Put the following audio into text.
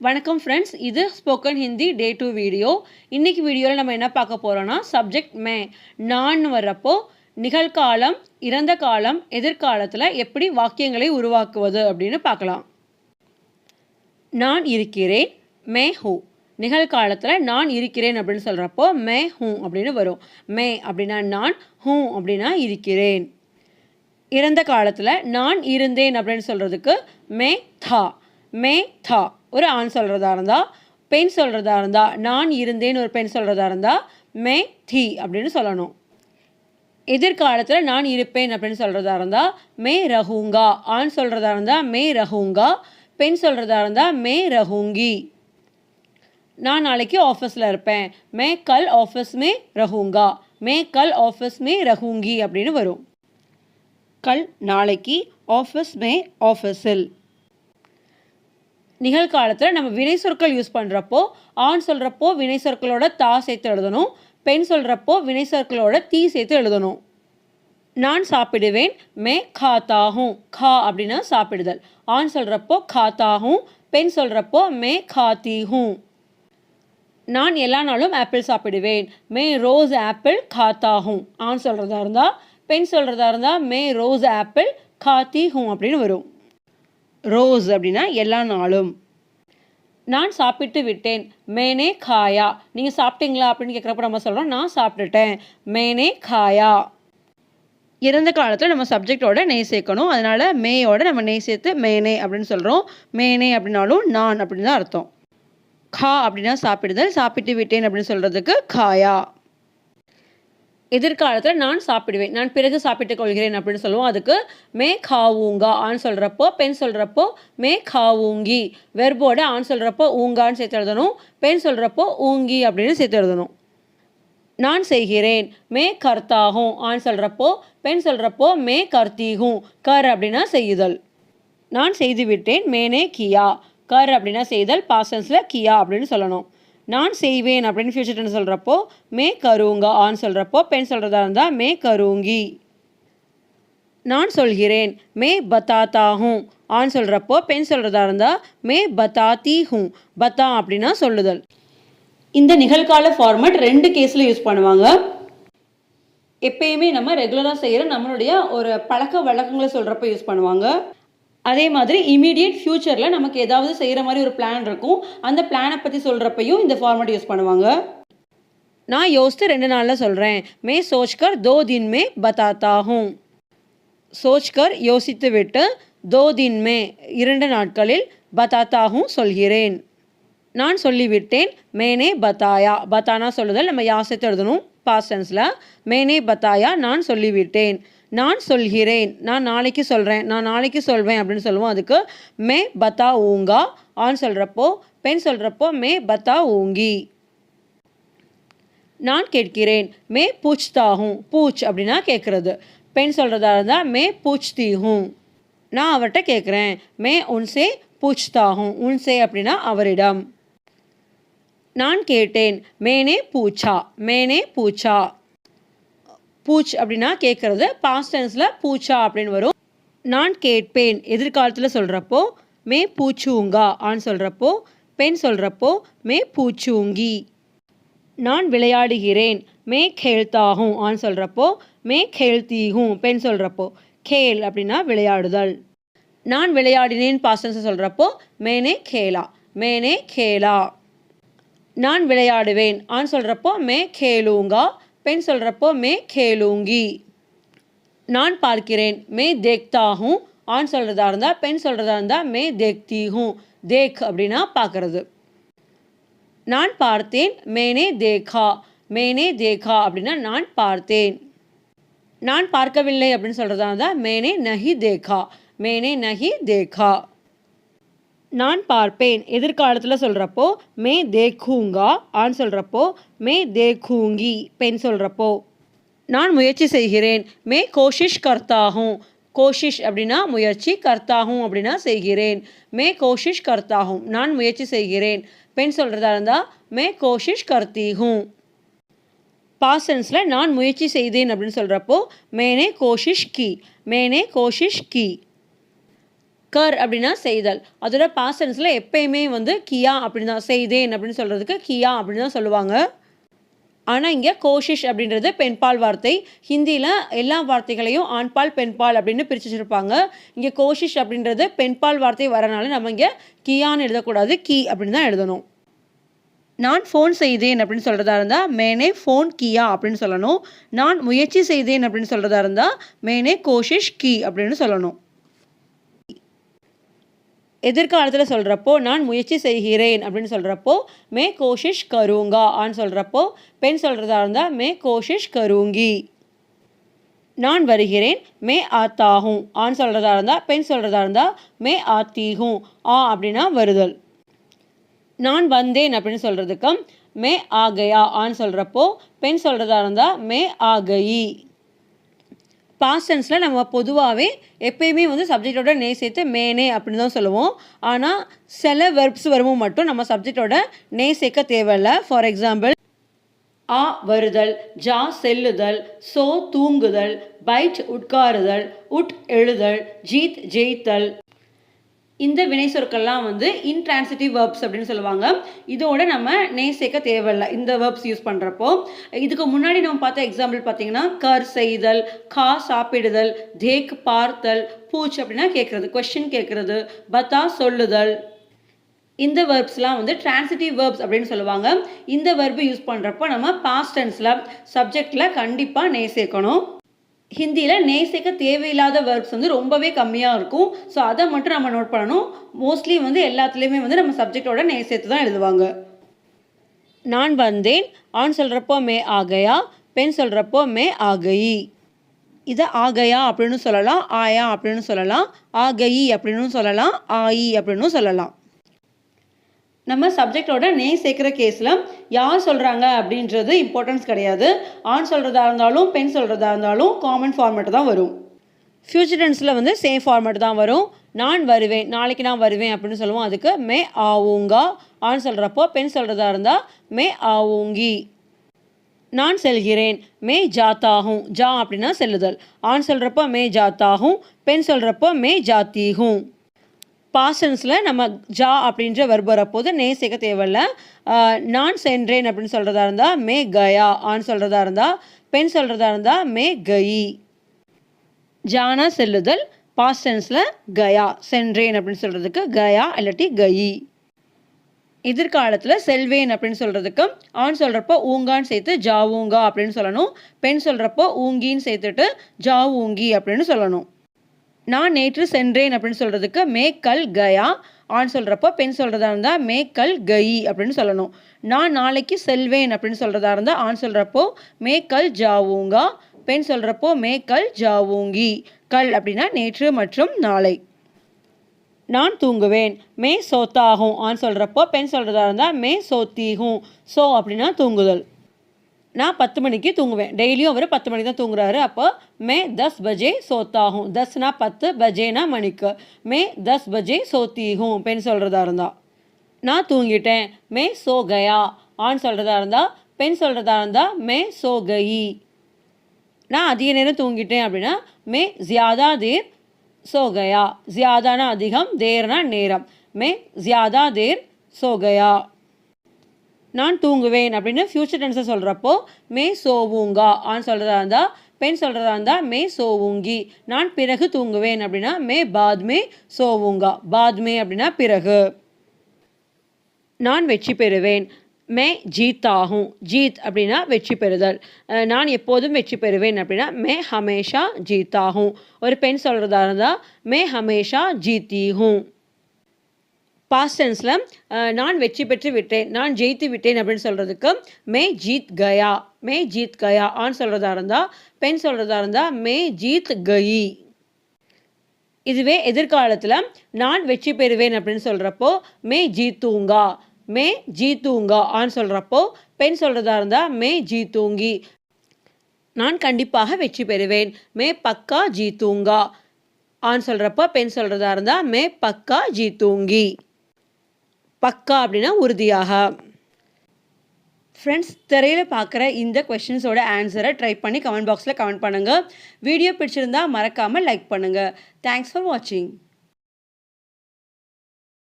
வணக்கம் ஃப்ரெண்ட்ஸ் இது spoken Hindi day two video இன்னைக்கு வீடியோவில் நம்ம என்ன பார்க்க போகிறோன்னா சப்ஜெக்ட் மே நான் வர்றப்போ நிகழ்காலம் இறந்த காலம் எதிர்காலத்தில் எப்படி வாக்கியங்களை உருவாக்குவது அப்படின்னு பார்க்கலாம். நான் இருக்கிறேன் மே ஹூ. நிகழ்காலத்தில் நான் இருக்கிறேன் அப்படின்னு சொல்கிறப்போ மே ஹூ அப்படின்னு வரும். மே அப்படின்னா நான் ஹூ அப்படின்னா இருக்கிறேன். இறந்த காலத்தில் நான் இருந்தேன் அப்படின்னு சொல்கிறதுக்கு மே தா. மே தா. ஒரு ஆண் சொல்கிறதா இருந்தால் பெண் சொல்கிறதா இருந்தால் நான் இருந்தேன் ஒரு பெண் சொல்கிறதா இருந்தால் மே தி அப்படின்னு சொல்லணும். எதிர்காலத்தில் நான் இருப்பேன் அப்படின்னு சொல்கிறதா இருந்தால் மே ரஹூங்கா ஆண் சொல்கிறதா இருந்தால் மே ரஹூங்கா பெண் சொல்கிறதா இருந்தால் மே ரஹூங்கி நான் நாளைக்கு ஆஃபீஸில் இருப்பேன். மே கல் ஆஃபீஸ் மே ரஹூங்கா மே கல் ஆஃபீஸ் மே ரஹூங்கி அப்படின்னு வரும். கல் நாளைக்கு ஆஃபீஸ் மே ஆஃபீஸில் நிகழ்காலத்தில் நம்ம வினை சொற்கள் யூஸ் பண்ணுறப்போ ஆண் சொல்கிறப்போ வினை சொற்களோட தா சேர்த்து எழுதணும் பெண் சொல்கிறப்போ வினை சொற்களோட தீ சேர்த்து எழுதணும். நான் சாப்பிடுவேன் மே காத்தாகும் கா அப்படின்னா சாப்பிடுதல். ஆண் சொல்கிறப்போ காத்தாகும் பெண் சொல்கிறப்போ மே காத்தீஹும் நான் எல்லா நாளும் ஆப்பிள் சாப்பிடுவேன். மே ரோஸ் ஆப்பிள் காத்தாகும் ஆண் சொல்கிறதா இருந்தால் பெண் சொல்கிறதா இருந்தால் மே ரோஸ் ஆப்பிள் காத்தி அப்படின்னு வரும். ரோஸ் அப்படின்னா எல்லா நாளும். நான் சாப்பிட்டு விட்டேன். மேனே காயா. நீங்கள் சாப்பிட்டீங்களா அப்படின்னு கேட்குறப்ப நம்ம சொல்கிறோம் நான் சாப்பிட்டுட்டேன். மேனே காயா. இறந்த காலத்தில் நம்ம சப்ஜெக்டோட நெய் சேர்க்கணும். அதனால் மேயோட நம்ம நெய் சேர்த்து மேனே அப்படின்னு சொல்கிறோம் மேனே அப்படின்னாலும் நான் அப்படின்னு தான் அர்த்தம். கா அப்படின்னா சாப்பிடுதல் சாப்பிட்டு விட்டேன் அப்படின்னு சொல்கிறதுக்கு காயா. எதிர்காலத்தில் நான் சாப்பிடுவேன். நான் பிறகு சாப்பிட்டுக் கொள்கிறேன் அப்படின்னு சொல்லுவோம். அதுக்கு மே காவூங்கா ஆண் சொல்கிறப்போ பெண் சொல்கிறப்போ மே காவூங்கி வெர்போட ஆண் சொல்கிறப்போ ஊங்கான்னு சேர்த்து எழுதணும். பெண் சொல்கிறப்போ ஊங்கி அப்படின்னு சேர்த்து எழுதணும். நான் செய்கிறேன் மே கர்த்தாகும். ஆண் சொல்கிறப்போ பெண் சொல்கிறப்போ மே கர்த்தீகும். கர் அப்படின்னா செய்யுதல். நான் செய்து விட்டேன் மேனே கியா. கர் அப்படின்னா செய்தல் பாசன்ஸில் கியா அப்படின்னு சொல்லணும். நான் செய்வேன் அப்படின்னு ஃபியூச்சர் டென்ஸ் சொல்கிறப்போ மே கருங்கா ஆன் சொல்கிறப்போ பெண் சொல்கிறதா இருந்தால் மே கருங்கி நான் சொல்கிறேன் மே பத்தாத்தா ஹூம் ஆண் சொல்கிறப்போ பெண் சொல்கிறதா இருந்தால் மே பத்தாத்தி ஹூம் பத்தா அப்படின்னா சொல்லுதல். இந்த நிகழ்கால ஃபார்மேட் ரெண்டு கேஸில் யூஸ் பண்ணுவாங்க. எப்பயுமே நம்ம ரெகுலராக செய்கிற நம்மளுடைய ஒரு பழக்க வழக்கங்களை சொல்கிறப்ப யூஸ் பண்ணுவாங்க. அதே மாதிரி இமீடியட் ஃப்யூச்சரில் நமக்கு ஏதாவது செய்கிற மாதிரி ஒரு பிளான் இருக்கும். அந்த பிளானை பற்றி சொல்கிறப்பையும் இந்த ஃபார்மேட் யூஸ் பண்ணுவாங்க. நான் யோசித்து ரெண்டு நாளில் சொல்கிறேன் மே சோச்கர் தோ தின் மே பத்தாத்தாகும் சோச்கர் யோசித்து விட்டு தோ தின் மே இரண்டு நாட்களில் பத்தாத்தாகும் சொல்கிறேன். நான் சொல்லிவிட்டேன் மேனே பத்தாயா பத்தானா சொல்லுதல் நம்ம யாசத்தை எழுதணும். பாஸ்டன்ஸில் மேனே பத்தாயா நான் சொல்லிவிட்டேன். நான் சொல்கிறேன். நான் நாளைக்கு சொல்கிறேன் நான் நாளைக்கு சொல்வேன் அப்படின்னு சொல்லுவோம். அதுக்கு மே பத்தா ஊங்கா. ஆண் சொல்கிறப்போ பெண் சொல்கிறப்போ மே பத்தா ஊங்கி. நான் கேட்கிறேன். மே பூச்தாகும் பூச் அப்படின்னா கேட்குறது. பெண் சொல்கிறதா இருந்தால் மே பூச்தீஹும் நான் அவர்கிட்ட கேட்குறேன். மே உன்சே பூச்தாகும் உன்சே அப்படின்னா அவரிடம். நான் கேட்டேன் மேனே பூச்சா மேனே பூச்சா? பூச் அப்படின்னா கேட்குறது பாஸ்ட் டென்ஸில் பூச்சா அப்படின்னு வரும். நான் கேட்பேன் எதிர்காலத்தில் சொல்கிறப்போ மே பூச்சூங்கா ஆன்னு சொல்கிறப்போ பெண் சொல்கிறப்போ மே பூச்சூங்கி. நான் விளையாடுகிறேன் மே கேள்தாகும் ஆன்னு சொல்கிறப்போ மே கேள்தீகும் பெண் சொல்கிறப்போ கேல் அப்படின்னா விளையாடுதல். நான் விளையாடினேன் பாஸ்டன்ஸை சொல்கிறப்போ மேனே கேலா மேனே கேலா நான் விளையாடுவேன். ஆண் சொல்கிறப்போ மே கேலூங்கா பெண் சொல்கிறப்போ மே கேலூங்கி நான் பார்க்கிறேன் மே தேக்தாகும் ஆண் சொல்கிறதா இருந்தால் பெண் சொல்கிறதா இருந்தால் மே தேக்தீஹும் தேக் அப்படின்னா பார்க்குறது. நான் பார்த்தேன் மேனே தேகா மேனே தேகா அப்படின்னா நான் பார்த்தேன். நான் பார்க்கவில்லை அப்படின்னு சொல்கிறதா இருந்தால் மேனே நஹி தேகா மேனே நஹி தேகா நான் பார்ப்பேன். எதிர்காலத்தில் சொல்கிறப்போ மே தேக்கூங்கா ஆன் சொல்கிறப்போ மே தேக்கூங்கி பெண் சொல்கிறப்போ நான் முயற்சி செய்கிறேன். மே கோஷிஷ் கர்த்தாகும். கோஷிஷ் அப்படின்னா முயற்சி கர்த்தாகும் அப்படின்னா செய்கிறேன். மே கோஷிஷ் கர்த்தாகும். நான் முயற்சி செய்கிறேன். பெண் சொல்கிறதா இருந்தால் மே கோஷிஷ் கர்த்தீகும். பாசன்ஸில் நான் முயற்சி செய்தேன் அப்படின்னு சொல்கிறப்போ மேனே கோஷிஷ் கி. மேனே கோஷிஷ் கி. கர் அப்படின்னா செய்தல். அதோட பாசன்ஸில் எப்பயுமே வந்து கியா அப்படின்னு தான் செய்தேன் அப்படின்னு சொல்கிறதுக்கு கியா அப்படின்னு தான் சொல்லுவாங்க. ஆனால் இங்கே கோஷிஷ் அப்படின்றது பெண்பால் வார்த்தை. ஹிந்தியில் எல்லா வார்த்தைகளையும் ஆண்பால் பெண்பால் அப்படின்னு பிரித்து வச்சுருப்பாங்க. இங்கே கோஷிஷ் அப்படின்றது பெண்பால் வார்த்தை வரனால நம்ம இங்கே கியான்னு எழுதக்கூடாது. கீ அப்படின்னு தான் எழுதணும். நான் ஃபோன் செய்தேன் அப்படின்னு சொல்கிறதா இருந்தால் மேனே ஃபோன் கியா அப்படின்னு சொல்லணும். நான் முயற்சி செய்தேன் அப்படின்னு சொல்கிறதா இருந்தால் மேனே கோஷிஷ் கி அப்படின்னு சொல்லணும். எதிர்காலத்தில் சொல்கிறப்போ நான் முயற்சி செய்கிறேன் அப்படின்னு சொல்கிறப்போ மே கோஷிஷ் கருங்கா ஆன்னு சொல்கிறப்போ பெண் சொல்கிறதா இருந்தால் மே கோஷிஷ் கருங்கி நான் வருகிறேன் மே ஆத்தாகும் ஆண் சொல்கிறதா இருந்தால் பெண் சொல்கிறதா இருந்தால் மே ஆத்தீகும் ஆ அப்படின்னா வருதல். நான் வந்தேன் அப்படின்னு சொல்கிறதுக்கும் மே ஆகையா ஆண் சொல்கிறப்போ பெண் சொல்கிறதா இருந்தால் மே ஆகயி பாஸ்டன்ஸில் நம்ம பொதுவாகவே எப்பயுமே வந்து சப்ஜெக்டோட நே சேர்த்து மேனே அப்படின்னு தான் சொல்லுவோம். ஆனால் சில வெர்ப்ஸ் வரும்போது மட்டும் நம்ம சப்ஜெக்டோட நே சேர்க்க தேவையில்ல. ஃபார் எக்ஸாம்பிள் ஆ வருதல் ஜா செல்லுதல் சோ தூங்குதல் பைட் உட்காருதல் உட் எழுதல் ஜீத் ஜெயித்தல். இந்த வினை சொற்கள்லாம் வந்து இன்ட்ரான்சிட்டிவ் வேர்ப்ஸ் அப்படின்னு சொல்லுவாங்க. இதோட நம்ம நெய் சேர்க்க தேவையில்லை. இந்த வேர்ப்ஸ் யூஸ் பண்ணுறப்போ இதுக்கு முன்னாடி நம்ம பார்த்த எக்ஸாம்பிள் பார்த்தீங்கன்னா கர் செய்தல் கா சாப்பிடுதல் தேக் பார்த்தல் பூச் அப்படின்னா கேட்குறது கொஷின் கேட்குறது பத்தா சொல்லுதல். இந்த வேர்ப்ஸ்லாம் வந்து டிரான்சிட்டிவ் வேர்ப்ஸ் அப்படின்னு சொல்லுவாங்க. இந்த வேர்பு யூஸ் பண்ணுறப்போ நம்ம பாஸ்ட் டென்ஸில் சப்ஜெக்டில் கண்டிப்பாக நெய் சேர்க்கணும். ஹிந்தியில் நேசிக்க தேவையில்லாத வேர்ப்ஸ் வந்து ரொம்பவே கம்மியாக இருக்கும். ஸோ அதை மட்டும் நம்ம நோட் பண்ணணும். மோஸ்ட்லி வந்து எல்லாத்துலேயுமே வந்து நம்ம சப்ஜெக்டோட நே தான் எழுதுவாங்க. நான் வந்தேன். ஆண் சொல்கிறப்போ மே ஆகையா பெண் சொல்கிறப்போ மே ஆகையி. இதை ஆகையா அப்படின்னு சொல்லலாம். ஆயா அப்படின்னு சொல்லலாம். ஆகயி அப்படின்னு சொல்லலாம். ஆயி அப்படின்னு சொல்லலாம். நம்ம சப்ஜெக்டோட நே சேர்க்குற கேஸில் யார் சொல்கிறாங்க அப்படின்றது இம்பார்ட்டன்ஸ் கிடையாது. ஆண் சொல்கிறதா இருந்தாலும் பெண் சொல்கிறதா இருந்தாலும் காமன் ஃபார்மேட் தான் வரும். ஃபியூச்சர் டென்ஸில் வந்து சேம் ஃபார்மேட் தான் வரும். நான் வருவேன் நாளைக்கு நான் வருவேன் அப்படின்னு சொல்லுவோம். அதுக்கு மே ஆவுங்கா ஆண் சொல்கிறப்போ பெண் சொல்கிறதா இருந்தால் மே ஆவுங்கி நான் செல்கிறேன் மே ஜாத்தாகும். ஜா அப்படின்னா செல்லுதல். ஆண் சொல்கிறப்போ மே ஜாத்தாகும் பெண் சொல்கிறப்போ மே ஜாத்தீகும். பாசன்ஸில் நம்ம ஜா அப்படின்ற வர்ப் வரப்போது நே சேர்க்க தேவையில்ல நான் சென்றேன் அப்படின்னு சொல்கிறதா இருந்தால் மே கயா ஆன்னு சொல்கிறதா இருந்தால் பெண் சொல்கிறதா இருந்தால் மே கயி. ஜானா செல்லுதல் பாஸ்டன்ஸில் கயா சென்றேன் அப்படின்னு சொல்கிறதுக்கு கயா இல்லாட்டி கயி. எதிர்காலத்தில் செல்வேன் அப்படின்னு சொல்கிறதுக்கு ஆண் சொல்கிறப்போ ஊங்கான்னு சேர்த்து ஜாவூங்கா அப்படின்னு சொல்லணும். பெண் சொல்கிறப்போ ஊங்கின்னு சேர்த்துட்டு ஜாவூங்கி அப்படின்னு சொல்லணும். நான் நேற்று சென்றேன் அப்படின்னு சொல்கிறதுக்கு மே கல் கயா ஆண் சொல்கிறப்போ பெண் சொல்கிறதா இருந்தால் மே கல் கயி அப்படின்னு சொல்லணும். நான் நாளைக்கு செல்வேன் அப்படின்னு சொல்கிறதா இருந்தால் ஆண் சொல்கிறப்போ மே கல் ஜாவூங்கா பெண் சொல்கிறப்போ மே கல் ஜாவூங்கி கல் அப்படின்னா நேற்று மற்றும் நாளை. நான் தூங்குவேன். மே சோத்தாகும். ஆண் சொல்கிறப்போ பெண் சொல்கிறதா இருந்தால் மே சோத்தீகும். சோ அப்படின்னா தூங்குதல். நான் பத்து மணிக்கு தூங்குவேன். டெய்லியும் அவர் பத்து மணிக்கு தான் தூங்குறாரு. அப்போ மே தஸ் பஜே சோத்தாகும். தஸ்னா பத்து பஜேனா மணிக்கு. மே தஸ் பஜே சோத்தீகும் பெண் சொல்கிறதா இருந்தா. நான் தூங்கிட்டேன். மே சோ கயா ஆண் சொல்கிறதா இருந்தா பெண் சொல்கிறதா இருந்தா மே சோ கயி நான் அதிக நேரம் தூங்கிட்டேன் அப்படின்னா மே ஜியாதா தேர் சோ கயா ஜியாதானா அதிகம் தேர்னா நேரம். மே ஜியாதா தேர் சோ கயா நான் தூங்குவேன் அப்படின்னு ஃப்யூச்சர் டென்ஸை சொல்கிறப்போ மே சோவுங்கா ஆன் சொல்கிறதா இருந்தால் பெண் சொல்கிறதா இருந்தால் மே சோவுங்கி நான் பிறகு தூங்குவேன் அப்படின்னா மே பாத்மே சோவுங்கா பாத்மே அப்படின்னா பிறகு நான் வெற்றி பெறுவேன். மே ஜீத் ஆகும் ஜீத் அப்படின்னா வெற்றி பெறுதல். நான் எப்போதும் வெற்றி பெறுவேன் அப்படின்னா மே ஹமேஷா ஜீத் ஆகும் ஒரு பெண் சொல்கிறதா இருந்தால் மே ஹமேஷா ஜீத்தி ஹூம் பாஸ்ட் நான் வெற்றி பெற்று விட்டேன் நான் ஜெயித்து விட்டேன் அப்படின்னு சொல்கிறதுக்கு மே ஜீத் கயா மே ஜீத் கயா ஆண் சொல்கிறதா இருந்தால் பெண் சொல்கிறதா இருந்தால் மே ஜீத் கயி இதுவே எதிர்காலத்தில் நான் வெற்றி பெறுவேன் அப்படின்னு சொல்கிறப்போ மே ஜீத்தூங்கா மே ஜீத்தூங்கா ஆண் சொல்கிறப்போ பெண் சொல்கிறதா இருந்தால் மே ஜீத்தூங்கி நான் கண்டிப்பாக வெற்றி பெறுவேன் மே பக்கா ஜீத்தூங்கா ஆண் சொல்கிறப்போ பெண் சொல்கிறதா இருந்தால் மே பக்கா ஜீத்தூங்கி பக்கா அப்படின்னா உறுதியாக. ஃப்ரெண்ட்ஸ் திரையில் பார்க்குற இந்த கொஷின்ஸோட ஆன்சரை ட்ரை பண்ணி கமெண்ட் பாக்ஸில் கமெண்ட் பண்ணுங்கள் வீடியோ பிடிச்சிருந்தா மறக்காமல் லைக் பண்ணுங்கள் தேங்க்ஸ் ஃபார் வாட்சிங்